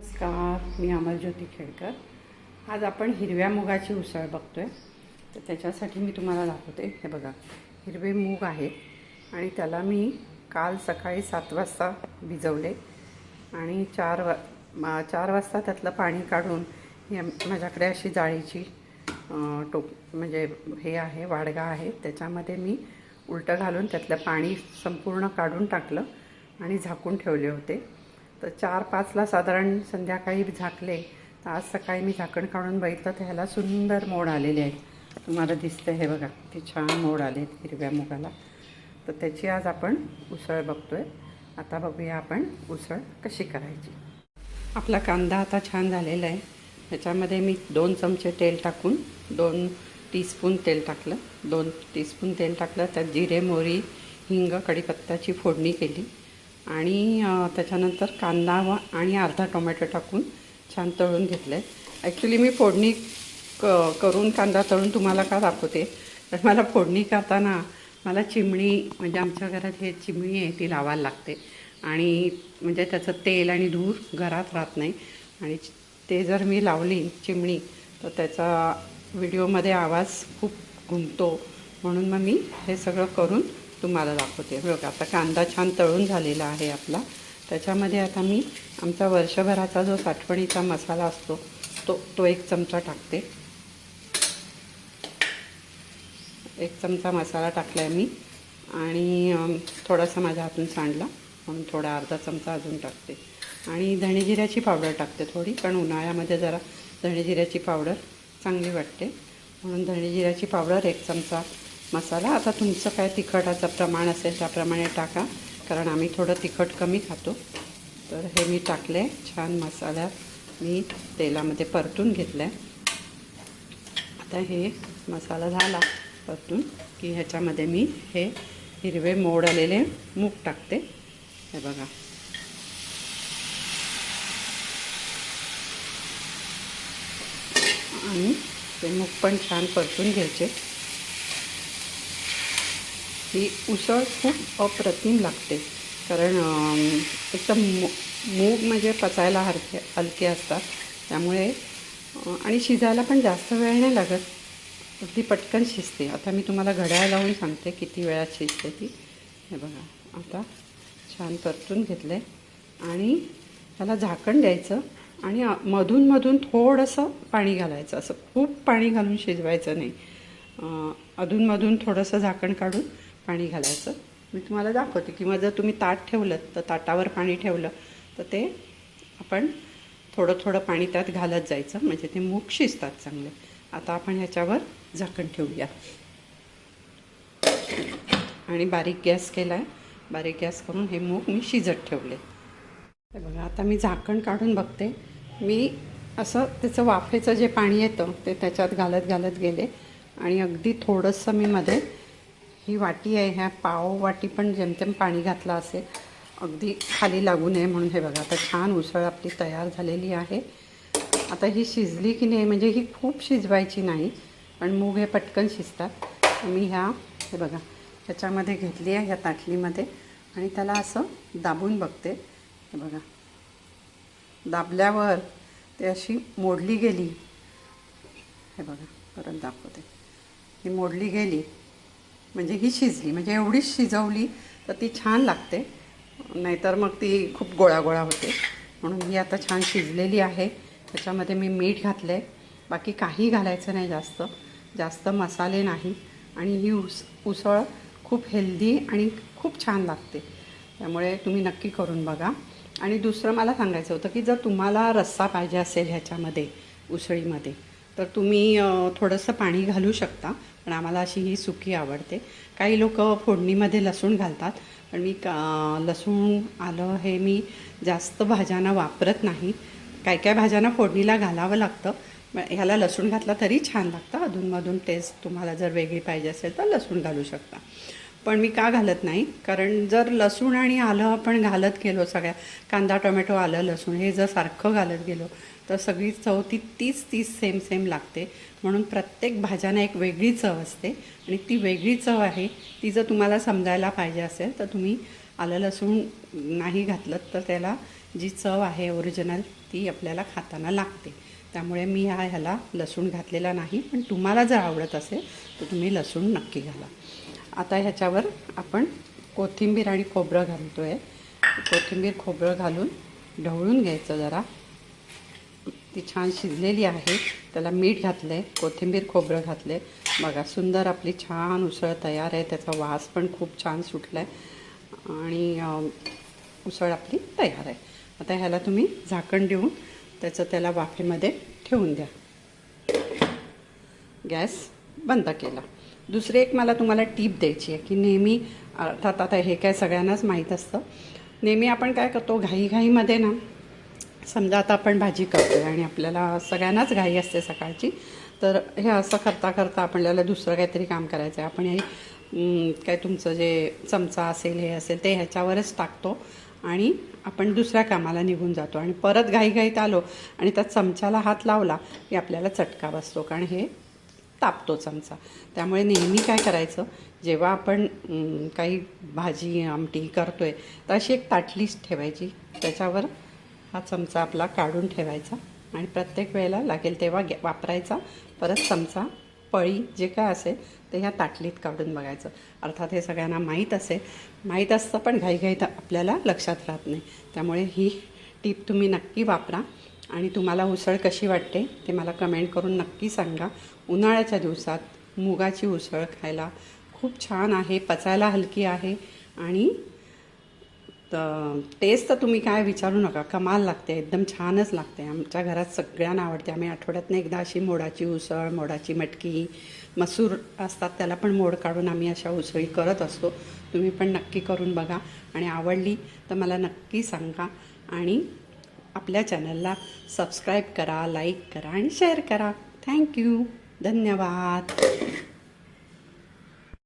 नमस्कार मी अमरज्योती खेडकर. आज आपण हिरव्या मुगाची उसळ बघतोय. तर त्याच्यासाठी मी तुम्हाला दाखवते. हे बघा हिरवे मूग आहेत आणि त्याला मी काल सकाळी सात वाजता भिजवले आणि चार वा चार वाजता त्यातलं पाणी काढून या माझ्याकडे अशी जाळीची टोप म्हणजे हे आहे वाडगा आहे. त्याच्यामध्ये मी उलटं घालून त्यातलं पाणी संपूर्ण काढून टाकलं आणि झाकून ठेवले होते. तर चार पाचला साधारण संध्याकाळी झाकले. तर आज सकाळी मी झाकण काढून बघितलं तर ह्याला सुंदर मोड आलेले आहेत. तुम्हाला दिसतं हे बघा ते छान मोड आले आहेत हिरव्या मुगाला. तर त्याची आज आपण उसळ बघतोय. आता बघूया आपण उसळ कशी करायची. आपला कांदा आता छान झालेला आहे. ह्याच्यामध्ये मी दोन चमचे तेल टाकून दोन टीस्पून तेल टाकलं. दोन टीस्पून तेल टाकलं त्यात जिरे मोहरी हिंग कढीपत्ताची फोडणी केली. आणि त्याच्यानंतर कांदा व आणि अर्धा टोमॅटो टाकून छान तळून घेतलं आहे ॲक्च्युली मी फोडणी क करून कांदा तळून तुम्हाला का दाखवते? तर मला फोडणी करताना मला चिमणी म्हणजे आमच्या घरात हे चिमणी आहे ती लावायला लागते. आणि म्हणजे त्याचं तेल आणि धूर घरात राहत नाही. आणि ते जर मी लावली चिमणी तर त्याचा व्हिडिओमध्ये आवाज खूप घुमतो. म्हणून मग मी हे सगळं करून तुम्हाला दाखवते. बघा आता कांदा छान तळून झालेला आहे आपला. त्याच्यामध्ये आता मी आमचा वर्षभराचा जो साठवणीचा मसाला असतो तो तो एक चमचा टाकते. एक चमचा मसाला टाकला आहे मी आणि थोडासा माझ्या हातून सांडला. म्हणून थोडा अर्धा चमचा अजून टाकते. आणि धणेजिऱ्याची पावडर टाकते थोडी कारण उन्हाळ्यामध्ये जरा धणेजिऱ्याची पावडर चांगली वाटते. म्हणून धणेजिऱ्याची पावडर एक चमचा मसाला. आता तुमचं काय तिखटाचं प्रमाण असेल त्याप्रमाणे टाका कारण आम्ही थोडं तिखट कमी खातो. तर हे मी टाकले छान मसाला मी तेलामध्ये परतून घेतलं आहे आता हे मसाला झाला परतून की ह्याच्यामध्ये मी हे हिरवे मोड आलेले मूग टाकते. हे बघा. आणि ते मूग पण छान परतून घ्यायचे. ही उसळ खूप अप्रतिम लागते. कारण एकदम मू मूग म्हणजे पचायला हलके हलके असतात. त्यामुळे आणि शिजायला पण जास्त वेळ नाही लागत. अगदी पटकन शिजते. आता मी तुम्हाला घड्याळ लावून सांगते किती वेळात शिजते ती. हे बघा आता छान परतून घेतलं आहे आणि त्याला झाकण द्यायचं आणि मधून मधून थोडंसं पाणी घालायचं. असं खूप पाणी घालून शिजवायचं नाही. अधूनमधून थोडंसं झाकण काढून पाणी घालायचं. मी तुम्हाला दाखवते किंवा जर तुम्ही ताट ठेवलं तर ताटावर पाणी ठेवलं तर ते आपण थोडं थोडं पाणी त्यात घालत जायचं म्हणजे ते मूग शिजतात चांगले. आता आपण ह्याच्यावर झाकण ठेवूया. आणि बारीक गॅस केला आहे बारीक गॅस करून हे मूग मी शिजत ठेवले. बघा आता मी झाकण काढून बघते. मी असं त्याचं वाफेचं जे पाणी येतं ते त्याच्यात घालत घालत गेले. आणि अगदी थोडंसं मी मध्ये ही वाटी आहे ह्या पाव वाटी पण जेमतेम पाणी घातलं असेल अगदी खाली लागू नये म्हणून. हे बघा आता छान उसळ आपली तयार झालेली आहे. आता ही शिजली की नाही म्हणजे ही खूप शिजवायची नाही पण मूग हे पटकन शिजतात. मी ह्या हे बघा ह्याच्यामध्ये घेतली आहे ह्या ताटलीमध्ये आणि त्याला असं दाबून बघते. हे बघा दाबल्यावर ते अशी मोडली गेली. हे बघा परत दाखवते. ही मोडली गेली. म्हणजे ही शिजली म्हणजे एवढीच शिजवली तर ती छान लागते. नाहीतर मग ती खूप गोळा गोळा होते. म्हणून ही आता छान शिजलेली आहे. त्याच्यामध्ये मी मीठ घातलं आहे बाकी काही घालायचं नाही जास्त. जास्त मसाले नाही. आणि ही उस उसळ खूप हेल्दी आणि खूप छान लागते. त्यामुळे तुम्ही नक्की करून बघा. आणि दुसरं मला सांगायचं होतं की जर तुम्हाला रस्सा पाहिजे असेल ह्याच्यामध्ये उसळीमध्ये तर तुम्ही थोडंसं पाणी घालू शकता पण आम्हाला अशी ही सुकी आवडते. काही लोक फोडणीमध्ये लसूण घालतात पण मी का लसूण आलं हे मी जास्त भाज्यांना वापरत नाही. काय काय भाज्यांना फोडणीला घालावं लागतं ह्याला लसूण घातला तरी छान लागतं. अधूनमधून टेस्ट तुम्हाला जर वेगळी पाहिजे असेल तर लसूण घालू शकता. पण मी का घालत नाही? कारण जर लसूण आणि आलं आपण घालत गेलो सगळ्या कांदा टोमॅटो आलं लसूण हे जर सारखं घालत गेलो तर सगळी चव ती तीच तीच सेम सेम लागते. म्हणून प्रत्येक भाज्यांना एक वेगळी चव असते. आणि ती वेगळी चव आहे ती जर तुम्हाला समजायला पाहिजे असेल तर तुम्ही आलं लसूण नाही घातलं तर त्याला जी चव आहे ओरिजिनल ती आपल्याला खाताना लागते. त्यामुळे मी हा ह्याला लसूण घातलेला नाही पण तुम्हाला जर आवडत असेल तर तुम्ही लसूण नक्की घाला. आता ह्याच्यावर आपण कोथिंबीर आणि खोबरं घालतो आहे कोथिंबीर खोबरं घालून ढवळून घ्यायचं जरा. ती छान शिजलेली आहे. त्याला मीठ घातलं आहे कोथिंबीर खोबरं घातलं आहे बघा सुंदर आपली छान उसळ तयार आहे. त्याचा वास पण खूप छान सुटला आहे आणि उसळ आपली तयार आहे. आता ह्याला तुम्ही झाकण देऊन त्याचं त्याला वाफेमध्ये ठेवून द्या. गॅस बंद केला. दुसरी एक मला तुम्हाला टीप द्यायची आहे की नेहमी अर्थात आता हे काय सगळ्यांनाच माहीत असतं. नेहमी आपण काय करतो घाईघाईमध्ये ना समजा आता आपण भाजी करतोय आणि आपल्याला सगळ्यांनाच घाई असते सकाळची तर हे असं करता करता आपल्याला दुसरं काहीतरी काम करायचं आहे आपण हे काय तुमचं जे चमचा असेल हे असेल ते ह्याच्यावरच टाकतो आणि आपण दुसऱ्या कामाला निघून जातो. आणि परत घाईघाईत आलो आणि त्या चमच्याला हात लावला की आपल्याला चटका बसतो कारण हे तापतो चमचा. त्यामुळे नेहमी काय करायचं जेव्हा आपण काही भाजी आमटी करतो आहे तर अशी एक ताटलीच ठेवायची. त्याच्यावर हा चमचा आपला काढून ठेवायचा आणि प्रत्येक वेळेला लागेल तेव्हा गॅ वापरायचा. परत चमचा पळी जे काय असेल ते ह्या ताटलीत काढून बघायचं. अर्थात हे सगळ्यांना माहीत असेल. माहीत असतं पण घाईघाईत आपल्याला लक्षात राहत नाही. त्यामुळे ही टीप तुम्ही नक्की वापरा. आणि तुम्हाला उसळ कशी वाटते ते मला कमेंट करून नक्की सांगा. उन्हाळ्याच्या दिवसात मुगाची उसळ खायला खूप छान आहे पचायला हलकी आहे आणि तर टेस्ट तर तुम्ही काय विचारू नका. कमाल लागते एकदम छानच लागते. आमच्या घरात सगळ्यांना आवडते. आम्ही आठवड्यातनं एकदा अशी मोडाची उसळ मोडाची मटकी मसूर असतात त्याला पण मोड काढून आम्ही अशा उसळी करत असतो. तुम्ही पण नक्की करून बघा. आणि आवडली तर मला नक्की सांगा. आणि आपल्या चॅनलला सबस्क्राईब करा लाईक करा आणि शेअर करा. थँक्यू धन्यवाद.